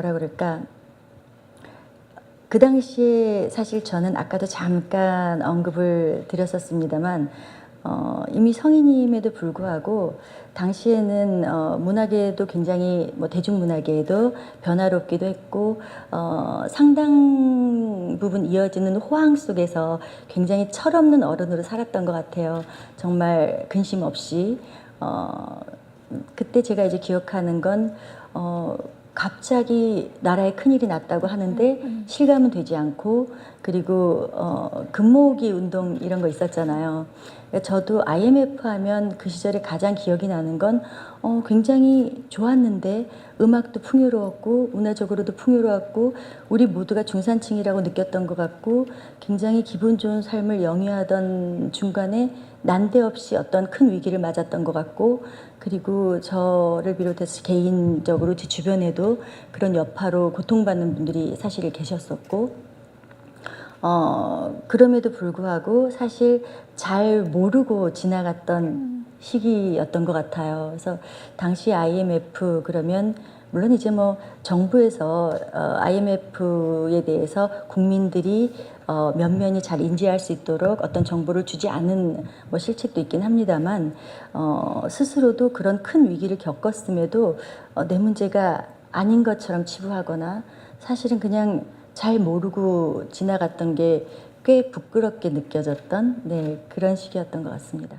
그럴까 그 당시에 사실 저는 아까도 잠깐 언급을 드렸었습니다만 어, 이미 성인임에도 불구하고 당시에는 어, 문화계도 굉장히 뭐 대중문화계에도 변화롭기도 했고 어, 상당 부분 이어지는 호황 속에서 굉장히 철없는 어른으로 살았던 것 같아요. 정말 근심 없이 어, 그때 제가 이제 기억하는 건 어, 갑자기 나라에 큰일이 났다고 하는데 실감은 되지 않고 그리고 어, 금모으기 운동 이런 거 있었잖아요. 저도 IMF 하면 그 시절에 가장 기억이 나는 건 어, 굉장히 좋았는데 음악도 풍요로웠고 문화적으로도 풍요로웠고 우리 모두가 중산층이라고 느꼈던 것 같고 굉장히 기분 좋은 삶을 영위하던 중간에 난데없이 어떤 큰 위기를 맞았던 것 같고 그리고 저를 비롯해서 개인적으로 제 주변에도 그런 여파로 고통받는 분들이 사실 계셨었고 어, 그럼에도 불구하고 사실 잘 모르고 지나갔던 시기였던 것 같아요. 그래서 당시 IMF 그러면 물론 이제 뭐 정부에서 어, IMF에 대해서 국민들이 어, 면면이 잘 인지할 수 있도록 어떤 정보를 주지 않은 뭐 실책도 있긴 합니다만 어, 스스로도 그런 큰 위기를 겪었음에도 어, 내 문제가 아닌 것처럼 치부하거나 사실은 그냥 잘 모르고 지나갔던 게 꽤 부끄럽게 느껴졌던 네, 그런 시기였던 것 같습니다.